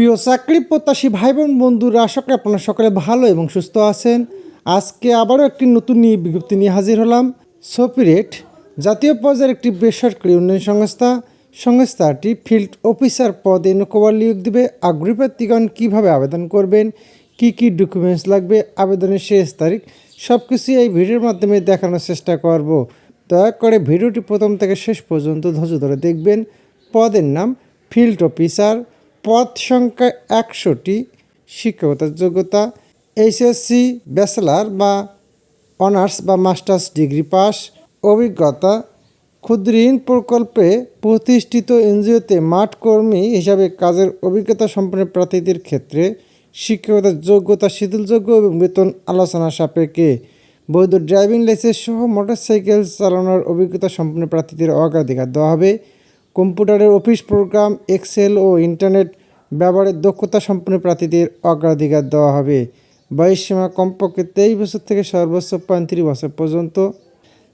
প্রিয় চাকরি প্রত্যাশী ভাই বোন বন্ধুরা, আশা করি আপনারা সকলে ভালো এবং সুস্থ আছেন। আজকে আবারও একটি নতুন বিজ্ঞপ্তি নিয়ে হাজির হলাম সোপিরেট জাতীয় পর্যায়ের একটি বেসরকারি উন্নয়ন সংস্থা। সংস্থাটি ফিল্ড অফিসার পদে নৌকবার নিয়োগ দেবে। আগ্রহী প্রার্থীগণ কীভাবে আবেদন করবেন? কি কি ডকুমেন্টস লাগবে? আবেদনের শেষ তারিখ? সব কিছু এই ভিডিওর মাধ্যমে দেখানোর চেষ্টা করব। দয়া করে ভিডিওটি প্রথম থেকে শেষ পর্যন্ত ধৈর্য ধরে দেখবেন। পদের নাম ফিল্ড অফিসার। পদ সংখ্যা একশোটি শিক্ষকতার যোগ্যতা, এইচএসসি, ব্যাচেলার বা অনার্স বা মাস্টার্স ডিগ্রি পাস। অভিজ্ঞতা, ক্ষুদ্র ঋণ প্রকল্পে প্রতিষ্ঠিত এনজিওতে মাঠ কর্মী হিসাবে কাজের অভিজ্ঞতা সম্পন্ন প্রার্থীদের ক্ষেত্রে শিক্ষকতার যোগ্যতা, শিথিলযোগ্য এবং বেতন আলোচনা সাপেক্ষে বৈধ ড্রাইভিং লাইসেন্স সহ মোটরসাইকেল চালানোর অভিজ্ঞতা সম্পন্ন প্রার্থীদের অগ্রাধিকার দেওয়া হবে। কম্পিউটারের অফিস প্রোগ্রাম, এক্সেল ও ইন্টারনেট ব্যবহারের দক্ষতা সম্পন্ন প্রার্থীদের অগ্রাধিকার দেওয়া হবে। বয়স সীমা কমপক্ষে তেইশ বছর থেকে সর্বোচ্চ পঁয়ত্রিশ বছর পর্যন্ত।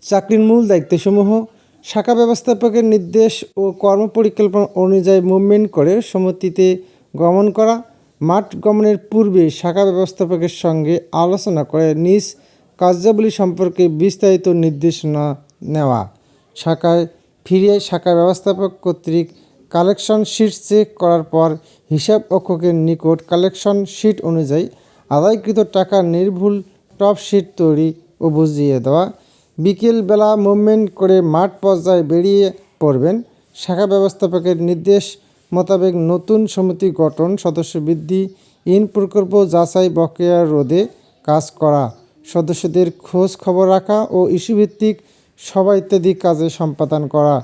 চাকরির মূল দায়িত্বসমূহ, শাখা ব্যবস্থাপকের নির্দেশ ও কর্মপরিকল্পনা অনুযায়ী মুভমেন্ট করে সমিতিতে গমন করা, মাঠ গমনের পূর্বে শাখা ব্যবস্থাপকের সঙ্গে আলোচনা করে নিজ কার্যাবলী সম্পর্কে বিস্তারিত নির্দেশনা নেওয়া, শাখায় ফিরে শাখা ব্যবস্থাপক কর্তৃক কালেকশন শিট চেক করার পর হিসাব অক্ষকের নিকট কালেকশন শিট অনুযায়ী আদায়কৃত টাকা নির্ভুল টপ শিট তৈরি ও বুঝিয়ে দেওয়া। বিকেলবেলা মুভমেন্ট করে মাঠ পর্যায়ে বেরিয়ে পড়বেন। শাখা ব্যবস্থাপকের নির্দেশ মোতাবেক নতুন সমিতি গঠন, সদস্য বৃদ্ধি, ইন প্রকল্প যাচাই বকেয়া রোধে কাজ করা, সদস্যদের খোঁজ খবর রাখা ও ইস্যুভিত্তিক সভা ইত্যাদি কাজে সম্পাদন করা।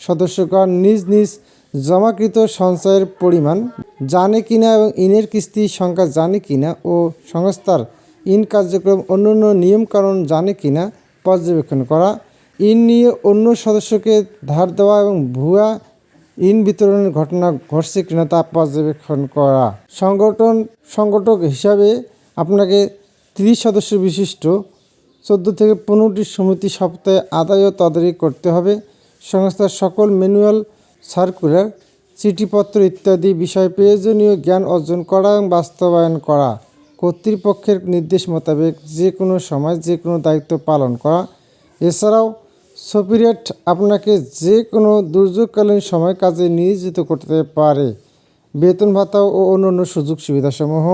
সদস্যগণ নিজ নিজ জমাকৃত সঞ্চয়ের পরিমাণ জানে কিনা এবং ইনের কিস্তির সংখ্যা জানে কিনা ও সংস্থার ইন কার্যক্রম অন্যান্য নিয়মকানুন জানে কিনা পর্যবেক্ষণ করা। ইন নিয়ে অন্য সদস্যকে ধার দেওয়া এবং ভুয়া ইন বিতরণের ঘটনা ঘটছে কিনা তা পর্যবেক্ষণ করা। সংগঠন, সংগঠক হিসাবে আপনাকে ত্রিশ সদস্য বিশিষ্ট চোদ্দ থেকে পনেরোটি সমিতি সপ্তাহে আদায় ও করতে হবে। সংস্থার সকল ম্যানুয়াল সার্কুলার, চিঠিপত্র ইত্যাদি বিষয়ে প্রয়োজনীয় জ্ঞান অর্জন করা এবং বাস্তবায়ন করা। কর্তৃপক্ষের নির্দেশ মোতাবেক যে কোনো সময় যে কোনো দায়িত্ব পালন করা। এছাড়াও সপিরিয়েট আপনাকে যে কোনো দুর্যোগকালীন সময় কাজে নিয়োজিত করতে পারে। বেতন ভাতা ও অন্যান্য সুযোগ সুবিধাসমূহ।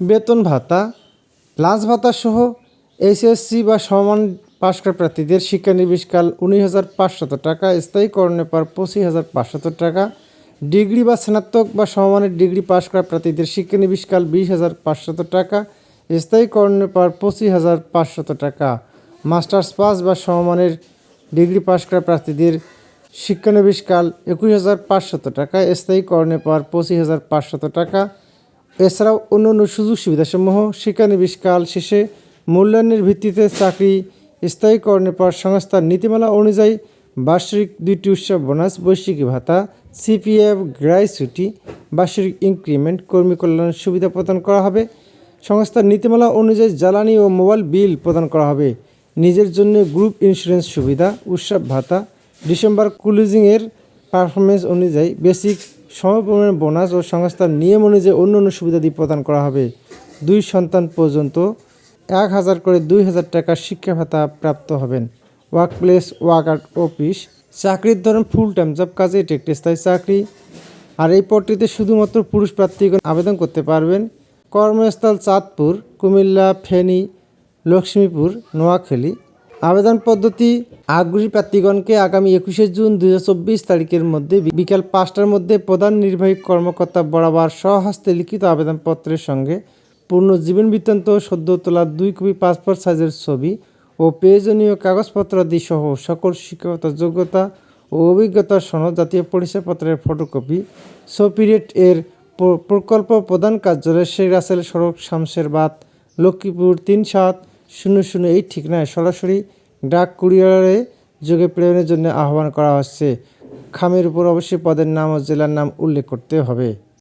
বেতন ভাতা লাঞ্চ ভাতা সহ এইচএসসি বা সমান পাশ করা প্রার্থীদের শিক্ষানবিশকাল উনিশ হাজার পাঁচশত টাকা স্থায়ীকরণের পর পঁচিশ হাজার পাঁচশত টাকা। ডিগ্রি বা স্নাতক বা সমমানের ডিগ্রি পাশ করা প্রার্থীদের শিক্ষানবিশকাল বিশ হাজার পাঁচশত টাকা স্থায়ীকরণের পর পঁচিশ হাজার পাঁচশত টাকা। মাস্টার্স পাস বা সমমানের ডিগ্রি পাশ করা প্রার্থীদের শিক্ষানবিশকাল একুশ হাজার পাঁচশত টাকা স্থায়ীকরণের পর পঁচিশ হাজার পাঁচশত টাকা। এছাড়াও অন্যান্য সুযোগ সুবিধাসমূহ শিক্ষানবিশকাল শেষে মূল্যায়নের ভিত্তিতে চাকরি স্থায়ীকরণের পর সংস্থার নীতিমালা অনুযায়ী বার্ষিক দুইটি উৎসব বোনাস, বৈশ্বিক ভাতা, সিপিএফ গ্রাইসুটি বার্ষিক ইনক্রিমেন্ট, কর্মী কল্যাণ সুবিধা প্রদান করা হবে। সংস্থার নীতিমালা অনুযায়ী জ্বালানি ও মোবাইল বিল প্রদান করা হবে। নিজের জন্য গ্রুপ ইন্স্যুরেন্স সুবিধা, উৎসব ভাতা, ডিসেম্বর ক্লোজিংয়ের পারফরমেন্স অনুযায়ী বেসিক সমপরিমাণ বোনাস ও সংস্থার নিয়ম অনুযায়ী অন্য অন্য সুবিধাদি প্রদান করা হবে। দুই সন্তান পর্যন্ত এক হাজার করে দুই হাজার টাকার শিক্ষা ভাতা প্রাপ্ত হবেন। Workplace work out office, চাকরির ধরন ফুল টাইম জব কাজে এটি একটি স্থায়ী চাকরি। আর এই পদটিতে শুধুমাত্র পুরুষ প্রার্থীগণ আবেদন করতে পারবেন। কর্মস্থল চাঁদপুর, কুমিল্লা, ফেনী, লক্ষ্মীপুর, নোয়াখালী। আবেদন পদ্ধতি, আগ্রহী প্রার্থীগণকে আগামী একুশে জুন দু হাজার চব্বিশ তারিখের মধ্যে বিকাল পাঁচটার মধ্যে প্রধান নির্বাহী কর্মকর্তা বরাবর স্বহস্তে লিখিত আবেদনপত্রের সঙ্গে পূর্ণ জীবন বৃত্তান্ত সদ্য তোলা দুই কপি পাসপোর্ট সাইজের ছবি ও প্রয়োজনীয় কাগজপত্রাদি সহ সকল শিক্ষকতার যোগ্যতা ও অভিজ্ঞতার সনদ জাতীয় পরিচয়পত্রের ফটোকপি সোপিরিয়েট এর প্রকল্প প্রধান কার্যালয় শেখ রাসেল সড়ক শামশেরবাদ লক্ষ্মীপুর তিন সাত শূন্য শূন্য এই ঠিকানায় সরাসরি ডাক কুরিয়ারে যোগে প্রেরণের জন্য আহ্বান করা হচ্ছে। খামের উপর অবশ্যই পদের নাম ও জেলার নাম উল্লেখ করতে হবে।